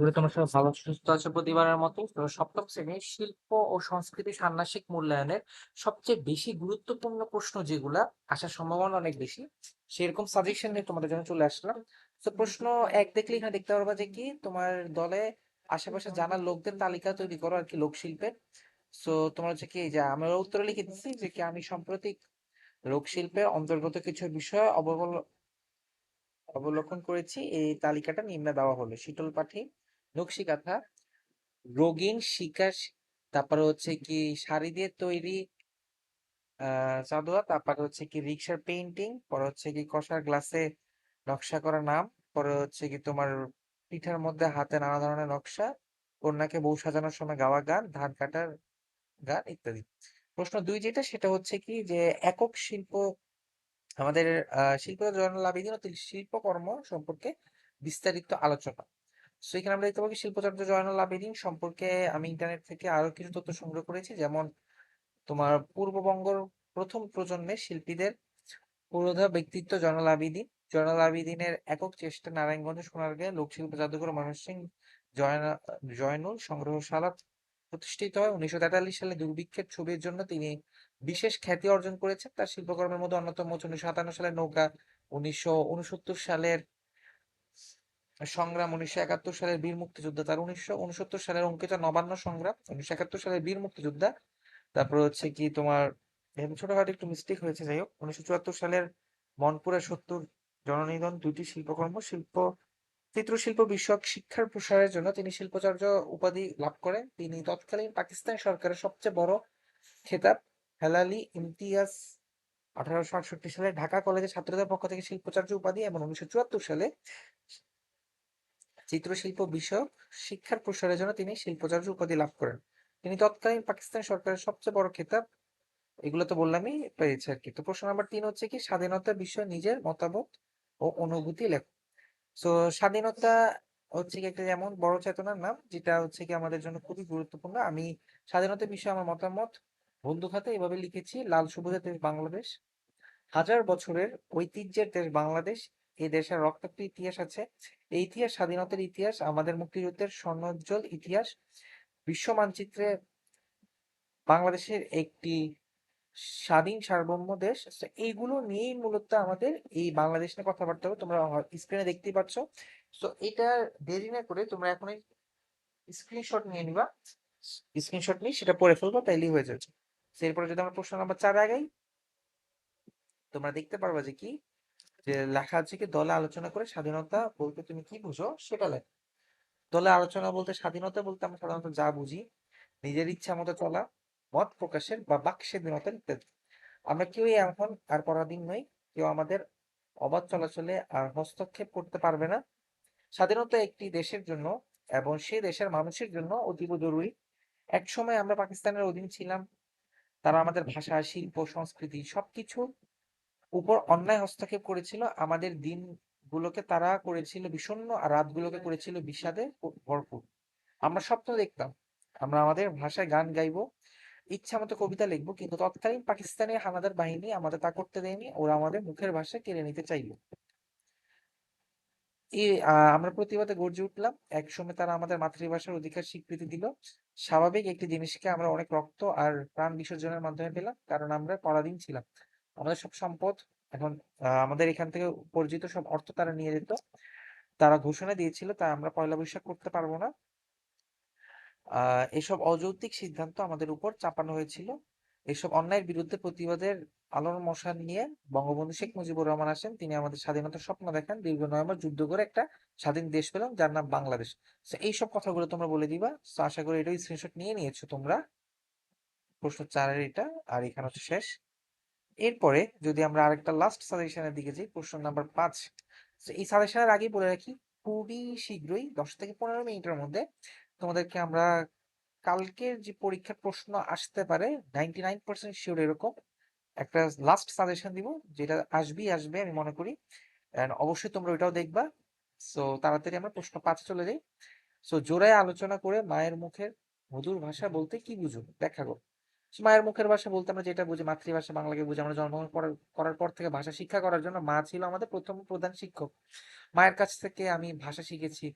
করি তোমরা সবাই ভালো সুস্থ আছো প্রতিবারের মতো। সপ্তম শ্রেণির শিল্প ও সংস্কৃতি ষান্মাসিক মূল্যায়নের সবচেয়ে বেশি গুরুত্বপূর্ণ প্রশ্ন যেগুলা, আসার সম্ভাবনা অনেক বেশি, সেরকম সাজেশন নিয়ে তোমাদের জন্য চলে আসলাম। তো প্রশ্ন এক দেখলে এখানে দেখতে পারবা যে কি, তোমার দলে আশেপাশে জানা লোকদের তালিকা তৈরি করো আর কি, লোকশিল্পের। সো তোমার হচ্ছে কি যে আমরা উত্তরে লিখে দিচ্ছি যে কি, আমি সাম্প্রতিক লোকশিল্পের অন্তর্গত কিছু বিষয় অববল অবলোকন করেছি। এই তালিকাটা নিম্নে দেওয়া হলো। শীতল পাঠি, নকশি কাঁথা রঙিন শিকার তারপরে হচ্ছে কি শাড়ি দিয়ে তৈরি চাঁদোয়া তারপরে হচ্ছে কি রিক্সার পেইন্টিং পরে হচ্ছে কি কষার গ্লাসে নকশা করা নাম, পরে হচ্ছে কি তোমার পিঠার মধ্যে হাতে নানা ধরনের নকশা, কন্যাকে বউ সাজানোর সময় গাওয়া গান, ধান কাটার গান ইত্যাদি। প্রশ্ন দুই যেটা, সেটা হচ্ছে কি যে একক শিল্প আমাদের শিল্প জয়নুল আবেদীন শিল্পকর্ম সম্পর্কে বিস্তারিত আলোচনা। সো এখানে আমরা দেখতে পাবো শিল্পচর্চা জয়নুল আবেদীন সম্পর্কে আমি ইন্টারনেট থেকে আরও কিছু তথ্য সংগ্রহ করেছি। যেমন, তোমার পূর্ববঙ্গের প্রথম প্রজন্মের শিল্পীদের পুরোধা ব্যক্তিত্ব জয়নুল আবেদীন জয়নুল আবেদীনের একক চেষ্টা নারায়ণগঞ্জ সোনারগাঁয়ে লোকশিল্প জাদুঘর ময়মনসিংহ জয়না, জয়নুল সংগ্রহশালা প্রতিষ্ঠিত হয়। উনিশশো তেতাল্লিশ সালে দুর্ভিক্ষের ছবির জন্য তিনি বিশেষ খ্যাতি অর্জন করেছেন। তার শিল্পকর্মের মধ্যে অন্যতম হচ্ছে উনিশশো সাতান্ন সালের নৌকা, উনিশশো উনসত্তর সালের সংগ্রাম, উনিশশো একাত্তর সালের বীর মুক্তিযোদ্ধা, তার উনিশশো উনসত্তর সালের অঙ্কিত নবান্ন সংগ্রাম, উনিশশো একাত্তর সালের বীর মুক্তিযোদ্ধা। তারপর হচ্ছে কি তোমার ছোটখাটো একটু মিস্টেক হয়েছে, যাই হোক। উনিশশো চুয়াত্তর সালের মনপুরের সত্তর জননিধন, দুইটি শিল্পকর্ম, শিল্প চিত্রশিল্প বিষয়ক শিক্ষার প্রসারের জন্য তিনি শিল্পাচার্য উপাধি লাভ করেন। তিনি তৎকালীন পাকিস্তান সরকারের সবচেয়ে বড় খেতাব, হেলালি ইমতিয়াজ। আঠারোশো আটষট্টি সালে ঢাকা কলেজের ছাত্রদের পক্ষ থেকে শিল্পাচার্য উপাধি এবং উনিশশো চুয়াত্তর সালে চিত্রশিল্প বিষয়ক শিক্ষার প্রসারের জন্য তিনি শিল্পাচার্য উপাধি লাভ করেন। তিনি তৎকালীন পাকিস্তান সরকারের সবচেয়ে বড় খেতাব, এগুলো তো বললামই পেয়েছে আর কি তো প্রশ্ন নাম্বার তিন হচ্ছে কি, স্বাধীনতা বিষয়ে নিজের মতামত ও অনুভূতি লেখো। তো স্বাধীনতা হচ্ছে কি একটা যেমন বড় চেতনার নাম, যেটা হচ্ছে কি আমাদের জন্য খুবই গুরুত্বপূর্ণ। আমি স্বাধীনতা বিষয়ে আমার মতামত বন্ধু খাতে এভাবে লিখেছি, লাল সবুজের দেশ বাংলাদেশ। হাজার বছরের ঐতিহ্যের দেশ বাংলাদেশ এই দেশের রক্তাক্ত ইতিহাস আছে। এই ইতিহাস, স্বাধীনতার ইতিহাস, আমাদের মুক্তিযুদ্ধের স্বর্ণোজ্জ্বল ইতিহাস, বিশ্ব মানচিত্রে বাংলাদেশের একটি স্বাধীন সার্বভৌম দেশ। এইগুলো নিয়েই মূলত আমাদের এই বাংলাদেশ নিয়ে কথাবার্তা হবে। তোমরা স্ক্রিনে দেখতেই পাচ্ছ। তো এটা দেরি না করে তোমরা এখন স্ক্রিনশট নিয়ে নিবা। স্ক্রিনশট নিয়ে সেটা পড়ে ফেলব, তাইলেই হয়ে যাচ্ছে এরপরে যদি আমরা প্রশ্ন নাম্বার চার আগাই, তোমরা দেখতে পারবা যে কি? যে লেখা আছে কি, দলে আলোচনা করে স্বাধীনতা বলতে তুমি কি বুঝো? সেটা লেখ। দলে আলোচনা বলতে, স্বাধীনতা বলতে আমরা সাধারণত যা বুঝি, নিজের ইচ্ছা মতো চলা। মত প্রকাশের বা বাক স্বাধীনতা ইত্যাদি। আমরা কেউই এখন আর পরাধীন নই, কেউ আমাদের অবাধ চলাচলে আর হস্তক্ষেপ করতে পারবে না। স্বাধীনতা একটি দেশের জন্য এবং সেই দেশের মানুষের জন্য অতীব জরুরি। এক সময় আমরা পাকিস্তানের অধীন ছিলাম। তারা আমাদের ভাষা, শিল্প, সংস্কৃতি সবকিছু উপর অন্যায় হস্তক্ষেপ করেছিল। আমাদের দিনগুলোকে তারা করেছিল বিষণ্ণ আর রাতগুলোকে করেছিল বিষাদে ভরপুর। আমরা স্বপ্ন দেখতাম, আমরা আমাদের ভাষায় গান গাইবো ইচ্ছা মতো কবিতা লিখব, কিন্তু তৎকালীন পাকিস্তানি হানাদার বাহিনী আমাদের তা করতে দেয়নি, ওরা আমাদের মুখের ভাষা কেড়ে নিতে চাইলো। আমরা প্রতিবাদে গর্জে উঠলাম। একসময় তারা আমাদের মাতৃভাষার অধিকার স্বীকৃতি দিল। স্বাভাবিক একটি জিনিসকে আমরা অনেক রক্ত আর প্রাণ বিসর্জনের মাধ্যমে পেলাম, কারণ আমরা পরাধীন ছিলাম। আমাদের সব সম্পদ এখন আমাদের এখান থেকে উপার্জিত সব অর্থ তারা নিয়ে যেত। তারা ঘোষণা দিয়েছিল, তাই আমরা পয়লা বৈশাখ করতে পারব না। এসব অযৌক্তিক সিদ্ধান্ত আমাদের উপর চাপানো হয়েছিল। এসব অন্যায়ের বিরুদ্ধে প্রতিবাদের আলোর মশাল নিয়ে বঙ্গবন্ধু শেখ মুজিবুর রহমান আসেন। তিনি আমাদের স্বাধীনতার স্বপ্ন দেখান। দীর্ঘ নয় মাস যুদ্ধ করে একটা স্বাধীন দেশ পেলাম যার নাম বাংলাদেশ। তো এইসব কথাগুলো তোমরা বলে দিবা। তো আশা করি এটাই স্ক্রিনশট নিয়ে নিয়েছো তোমরা। প্রশ্ন চারের এটা, আর এখানে হচ্ছে শেষ। এরপরে যদি আমরা আরেকটা লাস্ট সাজেশনের দিকে যাই, প্রশ্ন নাম্বার পাঁচ। এই সাজেশনের আগেই বলে রাখি, খুবই শীঘ্রই দশ থেকে পনেরো মিনিটের মধ্যে তোমাদেরকে আমরা কালকের যে পরীক্ষার প্রশ্ন আসতে পারে নাইনটি নাইন পার্সেন্ট শিওর এরকম। একটা লাস্ট সাজেশন দিব, যেটা আসবেই আসবে, আমি মনে করি। অবশ্যই তোমরা ওইটাও দেখবা। সো তাড়াতাড়ি আমরা প্রশ্ন পাঁচে চলে যাই। সো জোড়ায় আলোচনা করে মায়ের মুখের মধুর ভাষা বলতে কি বুঝো ব্যাখ্যা করো মায়ের মুখের ভাষা বলতে আমরা যেটা বুঝি, মাতৃভাষা বাংলাকে বুঝি, আমরা জন্মগ্রহণ করার পর থেকে ভাষা শিক্ষা করার জন্য মা ছিল আমাদের প্রথম প্রধান শিক্ষক। মায়ের কাছ থেকে আমি ভাষা শিখেছি।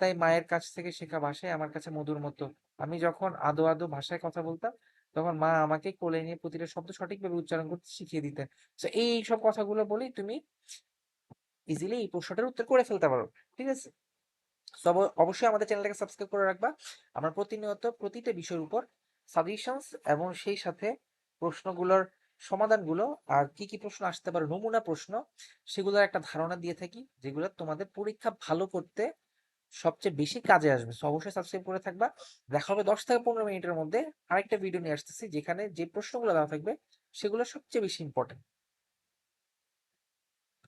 তাই মায়ের কাছ থেকে শেখা ভাষাই আমার কাছে মধুর মতো। আমি যখন আদো আদো ভাষায় কথা বলতাম, তখন মা আমাকে কোলে নিয়ে প্রতিটা শব্দ সঠিকভাবে উচ্চারণ করতে শিখিয়ে দিতেন। তো এই সব কথাগুলো বলেই তুমি ইজিলি এই প্রশ্নটার উত্তর করে ফেলতে পারো, ঠিক আছে? অবশ্যই আমাদের চ্যানেলটাকে সাবস্ক্রাইব করে রাখবা। আমরা প্রতিনিয়ত প্রতিটা বিষয়ের উপর সাজেশনস এবং সেই সাথে প্রশ্নগুলোর সমাধানগুলো আর কি কি প্রশ্ন আসতে পারে, নমুনা প্রশ্ন, সেগুলোর একটা ধারণা দিয়ে থাকি, যেগুলো তোমাদের পরীক্ষা ভালো করতে সবচেয়ে বেশি কাজে আসবে। অবশ্যই সাবস্ক্রাইব করে থাকবা। দেখা হবে দশ থেকে পনেরো মিনিটের মধ্যে আরেকটা ভিডিও নিয়ে আসতেছি, যেখানে যে প্রশ্নগুলো দেওয়া থাকবে, সেগুলো সবচেয়ে বেশি ইম্পর্টেন্ট